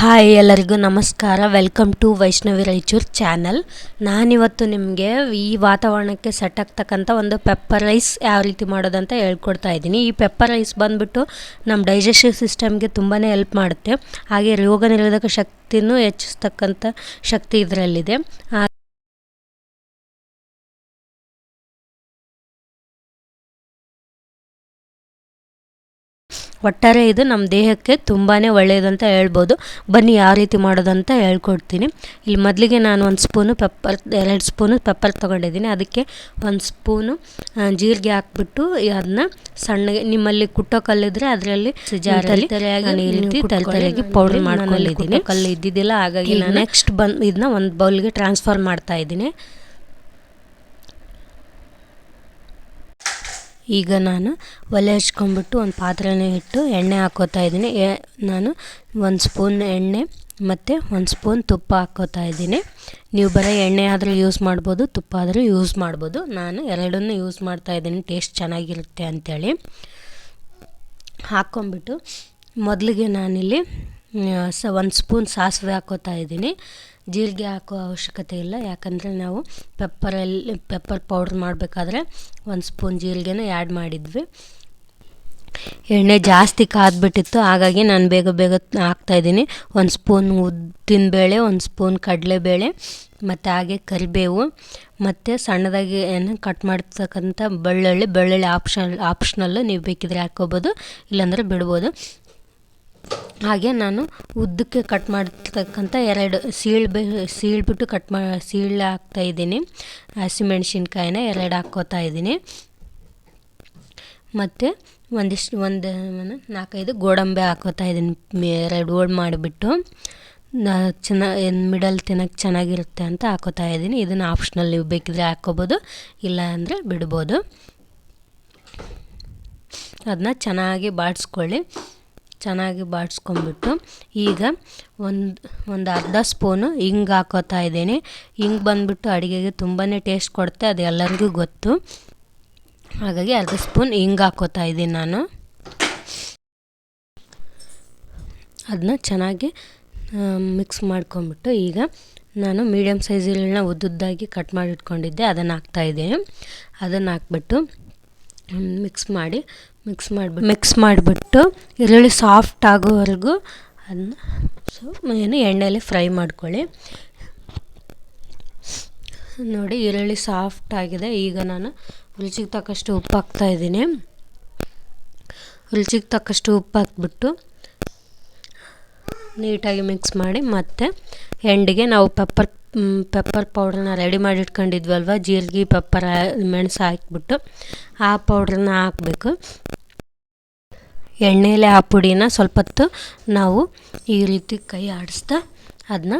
Hi ಎಲ್ಲರಿಗೂ ನಮಸ್ಕಾರ. Welcome to Vaishnavi Raichur channel. ನಾನಿವತ್ತು ನಿಮಗೆ ಈ ವಾತಾವರಣಕ್ಕೆ ಸೆಟ್ ಆಗ್ತಕ್ಕಂಥ ಒಂದು ಪೆಪ್ಪರ್ ರೈಸ್ ಯಾವ ರೀತಿ ಮಾಡೋದಂತ ಹೇಳ್ಕೊಡ್ತಾ ಇದ್ದೀನಿ. ಈ ಪೆಪ್ಪರ್ ರೈಸ್ ಬಂದುಬಿಟ್ಟು ನಮ್ಮ ಡೈಜೆಸ್ಟಿವ್ ಸಿಸ್ಟಮ್ಗೆ ತುಂಬಾ ಹೆಲ್ಪ್ ಮಾಡುತ್ತೆ. ಹಾಗೆ ರೋಗ ನಿರೋಧಕ ಶಕ್ತಿನೂ ಹೆಚ್ಚಿಸ್ತಕ್ಕಂಥ ಶಕ್ತಿ ಇದರಲ್ಲಿದೆ. ಒಟ್ಟಾರೆ ಇದು ನಮ್ಮ ದೇಹಕ್ಕೆ ತುಂಬಾ ಒಳ್ಳೆಯದು ಅಂತ ಹೇಳ್ಬೋದು. ಬನ್ನಿ ಯಾವ ರೀತಿ ಮಾಡೋದಂತ ಹೇಳ್ಕೊಡ್ತೀನಿ. ಇಲ್ಲಿ ಮೊದಲಿಗೆ ನಾನು ಒಂದು ಸ್ಪೂನು ಪೆಪ್ಪರ್ ಎರಡು ಸ್ಪೂನು ಪೆಪ್ಪರ್ ತೊಗೊಂಡಿದ್ದೀನಿ. ಅದಕ್ಕೆ ಒಂದು ಸ್ಪೂನು ಜೀರಿಗೆ ಹಾಕ್ಬಿಟ್ಟು ಅದನ್ನ ಸಣ್ಣಗೆ ನಿಮ್ಮಲ್ಲಿ ಕುಟ್ಟೋ ಕಲ್ಲಿದ್ರೆ ಅದರಲ್ಲಿ ಜಾರಲ್ಲಿ ನಾನು ಈ ರೀತಿ ತಲೆಯಾಗಿ ಪೌಡರ್ ಮಾಡ್ಕೊಂಡಿದ್ದೀನಿ. ಕಲ್ಲು ಇದ್ದಿದ್ದಿಲ್ಲ ಹಾಗಾಗಿ ನಾನು ನೆಕ್ಸ್ಟ್ ಬಂದು ಇದನ್ನ ಒಂದು ಬೌಲ್ಗೆ ಟ್ರಾನ್ಸ್ಫರ್ ಮಾಡ್ತಾ ಇದ್ದೀನಿ. ಈಗ ನಾನು ಒಲೆ ಹಚ್ಕೊಂಬಿಟ್ಟು ಒಂದು ಪಾತ್ರೆನ ಇಟ್ಟು ಎಣ್ಣೆ ಹಾಕೋತಾ ಇದ್ದೀನಿ. ನಾನು ಒಂದು ಸ್ಪೂನ್ ಎಣ್ಣೆ ಮತ್ತು ಒಂದು ಸ್ಪೂನ್ ತುಪ್ಪ ಹಾಕ್ಕೋತಾ ಇದ್ದೀನಿ. ನೀವು ಬರೀ ಎಣ್ಣೆ ಆದರೂ ಯೂಸ್ ಮಾಡ್ಬೋದು, ತುಪ್ಪ ಆದರೂ ಯೂಸ್ ಮಾಡ್ಬೋದು. ನಾನು ಎರಡನ್ನೂ ಯೂಸ್ ಮಾಡ್ತಾ ಇದ್ದೀನಿ. ಟೇಸ್ಟ್ ಚೆನ್ನಾಗಿರುತ್ತೆ ಅಂಥೇಳಿ ಹಾಕ್ಕೊಂಬಿಟ್ಟು ಮೊದಲಿಗೆ ನಾನಿಲ್ಲಿ ಸ, ಒಂದು ಸ್ಪೂನ್ ಸಾಸಿವೆ ಹಾಕೋತಾ ಇದ್ದೀನಿ. ಜೀರಿಗೆ ಹಾಕೋ ಅವಶ್ಯಕತೆ ಇಲ್ಲ. ಯಾಕಂದರೆ ನಾವು ಪೆಪ್ಪರಲ್ಲಿ, ಪೆಪ್ಪರ್ ಪೌಡ್ರ್ ಮಾಡಬೇಕಾದ್ರೆ ಒಂದು ಸ್ಪೂನ್ ಜೀರಿಗೆನ ಆ್ಯಡ್ ಮಾಡಿದ್ವಿ. ಎಣ್ಣೆ ಜಾಸ್ತಿ ಕಾದ್ಬಿಟ್ಟಿತ್ತು. ಹಾಗಾಗಿ ನಾನು ಬೇಗ ಬೇಗ ಹಾಕ್ತಾಯಿದ್ದೀನಿ ಒಂದು ಸ್ಪೂನ್ ಉದ್ದಿನ ಬೇಳೆ, ಒಂದು ಸ್ಪೂನ್ ಕಡಲೆಬೇಳೆ, ಮತ್ತು ಹಾಗೆ ಕರಿಬೇವು, ಮತ್ತು ಸಣ್ಣದಾಗಿ ಏನು ಕಟ್ ಮಾಡ್ತಕ್ಕಂಥ ಬೆಳ್ಳುಳ್ಳಿ. ಬೆಳ್ಳುಳ್ಳಿ ಆಪ್ಷನ್ ಆಪ್ಷನಲ್ಲು ನೀವು ಬೇಕಿದ್ರೆ ಹಾಕ್ಕೋಬೋದು, ಇಲ್ಲಾಂದರೆ ಬಿಡ್ಬೋದು. ಹಾಗೆ ನಾನು ಉದ್ದಕ್ಕೆ ಕಟ್ ಮಾಡ್ತಕ್ಕಂಥ ಎರಡು ಸೀಳು ಬೆ, ಸೀಳ್ಬಿಟ್ಟು ಕಟ್ ಮಾ, ಸೀಳು ಹಾಕ್ತಾಯಿದ್ದೀನಿ ಹಸಿಮೆಣ್ಸಿನ್ಕಾಯಿನ ಎರಡು ಹಾಕ್ಕೋತಾ ಇದ್ದೀನಿ. ಮತ್ತು ಒಂದಿಷ್ಟು, ಒಂದು ನಾಲ್ಕೈದು ಗೋಡಂಬಿ ಹಾಕೋತಾ ಇದ್ದೀನಿ. ಎರಡು ಓಲ್ಡ್ ಮಾಡಿಬಿಟ್ಟು. ಚೆನ್ನಾಗಿ ಮಿಡಲ್ ತಿನ್ನೋಕ್ಕೆ ಚೆನ್ನಾಗಿರುತ್ತೆ ಅಂತ ಹಾಕೋತಾ ಇದ್ದೀನಿ. ಇದನ್ನು ಆಪ್ಷನಲ್ ನೀವು ಬೇಕಿದ್ರೆ ಹಾಕ್ಕೋಬೋದು, ಇಲ್ಲ ಅಂದರೆ ಬಿಡ್ಬೋದು. ಅದನ್ನ ಚೆನ್ನಾಗಿ ಬಾಡಿಸ್ಕೊಳ್ಳಿ. ಚೆನ್ನಾಗಿ ಬಾಡಿಸ್ಕೊಂಬಿಟ್ಟು ಈಗ ಒಂದು ಒಂದು ಅರ್ಧ ಸ್ಪೂನು ಹಿಂಗೆ ಹಾಕೋತಾ ಇದ್ದೀನಿ. ಹಿಂಗೆ ಬಂದುಬಿಟ್ಟು ಅಡುಗೆಗೆ ತುಂಬಾ ಟೇಸ್ಟ್ ಕೊಡುತ್ತೆ, ಅದು ಎಲ್ಲರಿಗೂ ಗೊತ್ತು. ಹಾಗಾಗಿ ಅರ್ಧ ಸ್ಪೂನ್ ಹಿಂಗೆ ಹಾಕೋತಾ ಇದ್ದೀನಿ ನಾನು. ಅದನ್ನ ಚೆನ್ನಾಗಿ ಮಿಕ್ಸ್ ಮಾಡ್ಕೊಂಬಿಟ್ಟು ಈಗ ನಾನು ಮೀಡಿಯಮ್ ಸೈಜ್ ಉದ್ದುದ್ದಾಗಿ ಕಟ್ ಮಾಡಿ ಇಟ್ಕೊಂಡಿದ್ದೆ, ಅದನ್ನು ಹಾಕ್ತಾಯಿದ್ದೀನಿ ಅದನ್ನು ಹಾಕ್ಬಿಟ್ಟು ಮಿಕ್ಸ್ ಮಾಡಿ ಮಿಕ್ಸ್ ಮಾಡಿಬಿಟ್ಟು ಮಿಕ್ಸ್ ಮಾಡಿಬಿಟ್ಟು ಈರುಳ್ಳಿ ಸಾಫ್ಟ್ ಆಗೋವರೆಗೂ ಅದನ್ನ ಸೊ, ಏನು ಎಣ್ಣೆಯಲ್ಲಿ ಫ್ರೈ ಮಾಡ್ಕೊಳ್ಳಿ. ನೋಡಿ ಈರುಳ್ಳಿ ಸಾಫ್ಟ್ ಆಗಿದೆ. ಈಗ ನಾನು ರುಚಿಗೆ ತಕ್ಕಷ್ಟು ಉಪ್ಪು ಹಾಕ್ತಾಯಿದ್ದೀನಿ ರುಚಿಗೆ ತಕ್ಕಷ್ಟು ಉಪ್ಪು ಹಾಕ್ಬಿಟ್ಟು ನೀಟಾಗಿ ಮಿಕ್ಸ್ ಮಾಡಿ ಮತ್ತು ಎಂಡಿಗೆ ನಾವು ಪೆಪ್ಪರ್ ಪೆಪ್ಪರ್ ಪೌಡ್ರನ್ನ ರೆಡಿ ಮಾಡಿ ಇಟ್ಕೊಂಡಿದ್ವಲ್ವ ಜೀರಿಗೆ ಪೆಪ್ಪರ್ ಮೆಣಸು ಹಾಕಿಬಿಟ್ಟು ಆ ಪೌಡ್ರನ್ನ ಹಾಕಬೇಕು. ಎಣ್ಣೆಯಲ್ಲಿ ಆ ಪುಡಿನ ಸ್ವಲ್ಪ ಹೊತ್ತು ನಾವು ಈ ರೀತಿ ಕೈ ಆಡಿಸ್ತಾ ಅದನ್ನ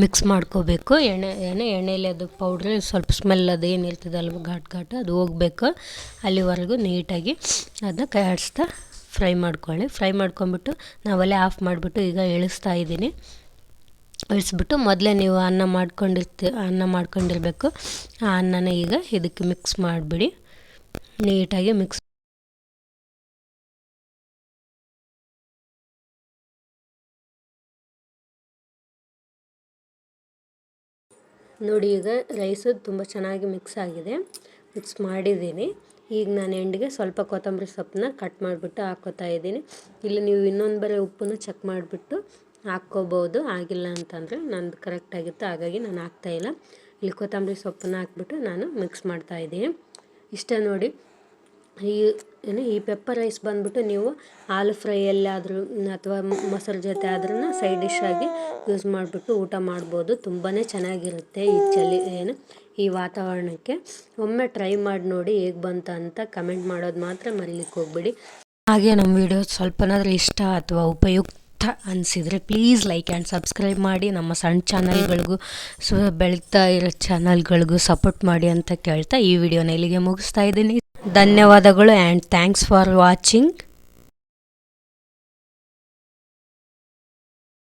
ಮಿಕ್ಸ್ ಮಾಡ್ಕೋಬೇಕು. ಎಣ್ಣೆ ಏನೇ ಎಣ್ಣೆಯಲ್ಲಿ ಅದು ಪೌಡ್ರ್ ಸ್ವಲ್ಪ ಸ್ಮೆಲ್ ಅದು ಏನಿರ್ತದಲ್ವ ಘಾಟ್ ಘಾಟ್, ಅದು ಹೋಗ್ಬೇಕು. ಅಲ್ಲಿವರೆಗೂ ನೀಟಾಗಿ ಅದನ್ನ ಕೈ ಆಡಿಸ್ತಾ ಫ್ರೈ ಮಾಡ್ಕೊಳ್ಳಿ. ಫ್ರೈ ಮಾಡ್ಕೊಂಬಿಟ್ಟು ನಾವಲ್ಲೇ ಆಫ್ ಮಾಡಿಬಿಟ್ಟು ಈಗ ಇಳಿಸ್ತಾ ಇದ್ದೀನಿ. ಇಳಿಸ್ಬಿಟ್ಟು ಮೊದಲೇ ನೀವು ಅನ್ನ ಮಾಡ್ಕೊಂಡಿರ್ತಿ, ಅನ್ನ ಮಾಡ್ಕೊಂಡಿರಬೇಕು. ಆ ಅನ್ನನ ಈಗ ಇದಕ್ಕೆ ಮಿಕ್ಸ್ ಮಾಡಿಬಿಡಿ. ನೀಟಾಗಿ ಮಿಕ್ಸ್ ನೋಡಿ ಈಗ ರೈಸು ತುಂಬ ಚೆನ್ನಾಗಿ ಮಿಕ್ಸ್ ಆಗಿದೆ. ಮಿಕ್ಸ್ ಮಾಡಿದ್ದೀನಿ. ಈಗ ನಾನು ಎಂಡಿಗೆ ಸ್ವಲ್ಪ ಕೊತ್ತಂಬರಿ ಸೊಪ್ಪನ್ನ ಕಟ್ ಮಾಡಿಬಿಟ್ಟು ಹಾಕೋತಾ ಇದ್ದೀನಿ. ಇಲ್ಲಿ ನೀವು ಇನ್ನೊಂದು ಬರೀ ಉಪ್ಪನ್ನು ಚೆಕ್ ಮಾಡಿಬಿಟ್ಟು ಹಾಕ್ಕೋಬೋದು. ಆಗಿಲ್ಲ ಅಂತಂದರೆ ನಂದು ಕರೆಕ್ಟಾಗಿತ್ತು ಹಾಗಾಗಿ ನಾನು ಹಾಕ್ತಾಯಿಲ್ಲ ಇಲ್ಲಿ. ಕೊತ್ತಂಬರಿ ಸೊಪ್ಪನ್ನು ಹಾಕ್ಬಿಟ್ಟು ನಾನು ಮಿಕ್ಸ್ ಮಾಡ್ತಾಯಿದ್ದೀನಿ ಇಷ್ಟ ನೋಡಿ. ಈ, ಏನು ಈ ಪೆಪ್ಪರ್ ರೈಸ್ ಬಂದ್ಬಿಟ್ಟು ನೀವು ಆಲೂ ಫ್ರೈಯಲ್ಲಾದರೂ ಅಥವಾ ಮೊಸರು ಜೊತೆ ಆದ್ರೂ ಸೈಡ್ ಡಿಶ್ ಆಗಿ ಯೂಸ್ ಮಾಡಿಬಿಟ್ಟು ಊಟ ಮಾಡ್ಬೋದು. ತುಂಬಾ ಚೆನ್ನಾಗಿರುತ್ತೆ ಈ ಚಳಿ, ಏನು, ಈ ವಾತಾವರಣಕ್ಕೆ. ಒಮ್ಮೆ ಟ್ರೈ ಮಾಡಿ ನೋಡಿ ಹೇಗೆ ಬಂತ ಅಂತ ಕಮೆಂಟ್ ಮಾಡೋದು ಮಾತ್ರ ಮರಿಲಿಕ್ಕೆ ಹೋಗ್ಬೇಡಿ. ಹಾಗೆ ನಮ್ಮ ವಿಡಿಯೋ ಸ್ವಲ್ಪನಾದರೂ ಇಷ್ಟ ಅಥವಾ ಉಪಯುಕ್ತ ಅನಿಸಿದರೆ ಪ್ಲೀಸ್ ಲೈಕ್ ಆ್ಯಂಡ್ ಸಬ್ಸ್ಕ್ರೈಬ್ ಮಾಡಿ ನಮ್ಮ ಸಣ್ಣ ಚಾನಲ್ಗಳಿಗೂ ಸೊ, ಬೆಳೀತಾ ಇರೋ ಚಾನಲ್ಗಳಿಗೂ ಸಪೋರ್ಟ್ ಮಾಡಿ ಅಂತ ಕೇಳ್ತಾ ಈ ವಿಡಿಯೋನ ಇಲ್ಲಿಗೆ ಮುಗಿಸ್ತಾ ಇದ್ದೀನಿ. ಧನ್ಯವಾದಗಳು ಆ್ಯಂಡ್ ಥ್ಯಾಂಕ್ಸ್ ಫಾರ್ ವಾಚಿಂಗ್